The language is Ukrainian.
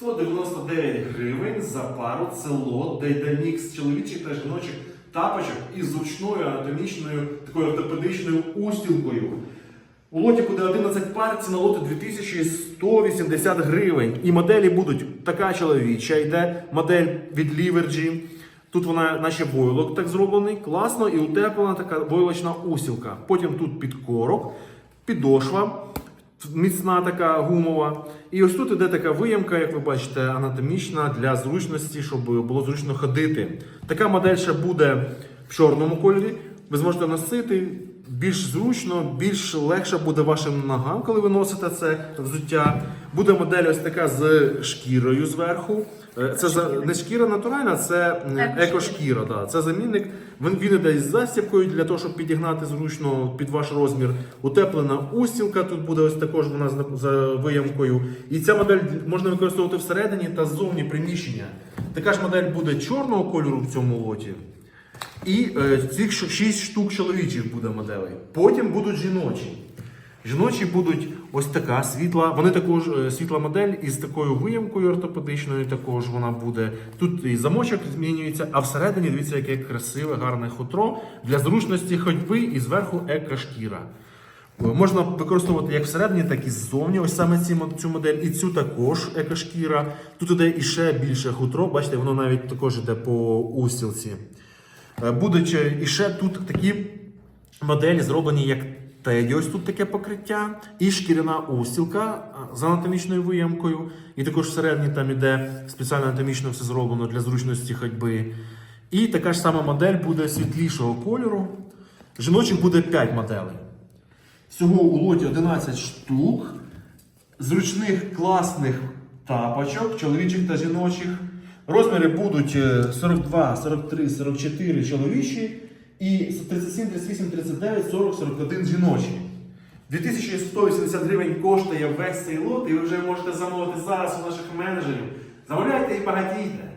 199 гривень за пару це лот, де мікс чоловічих та жіночих тапочок із зручною анатомічною такою ортопедичною устілкою. У лоті буде 11 пар, ціна лоту 2180 гривень. І моделі будуть така чоловіча, йде модель від Ліверджі. Тут вона наче войлок так зроблений, класно і утеплена така войлочна усілка. Потім тут підкорок, підошва, міцна така гумова. І ось тут іде така виямка, як ви бачите, анатомічна для зручності, щоб було зручно ходити. Така модель ще буде в чорному кольорі. Ви зможете носити більш зручно, більш легше буде вашим ногам, коли ви носите це взуття. Буде модель ось така з шкірою зверху. Е, Це не шкіра натуральна, це Екошкіра. екошкіра. Да. Це замінник. Він, він іде із застібкою для того, щоб підігнати зручно під ваш розмір. Утеплена устілка. Тут буде ось також вона за виямкою. І ця модель можна використовувати всередині та ззовні приміщення. Така ж модель буде чорного кольору в цьому лоті. І е, цих 6 штук чоловічих буде моделей. Потім будуть жіночі. Жіночі будуть ось така світла. Вони також е, світла модель із такою виямкою ортопедичною. Також вона буде. Тут і замочок змінюється, а всередині дивіться, яке красиве, гарне хутро для зручності ходьби і зверху екошкіра. Е, Можна використовувати як всередині, так і ззовні. Ось саме ці, цю модель. І цю також екошкіра. Тут іде іще більше хутро. Бачите, воно навіть також іде по устілці. Е, Будуть е, іще тут такі моделі зроблені як теді, ось тут таке покриття, і шкіряна устілка е, з анатомічною виямкою. І також всередині там іде спеціально анатомічно все зроблено для зручності ходьби. І така ж сама модель буде світлішого кольору. Жіночих буде 5 моделей. Всього у лоті 11 штук зручних класних тапочок, чоловічих та жіночих. Розміри будуть е, 42, 43, 44 чоловічі і 37, 38, 39, 40, 41 жіночі. 2180 гривень коштує весь цей лот, і ви вже можете замовити зараз у наших менеджерів. Замовляйте і багатійте.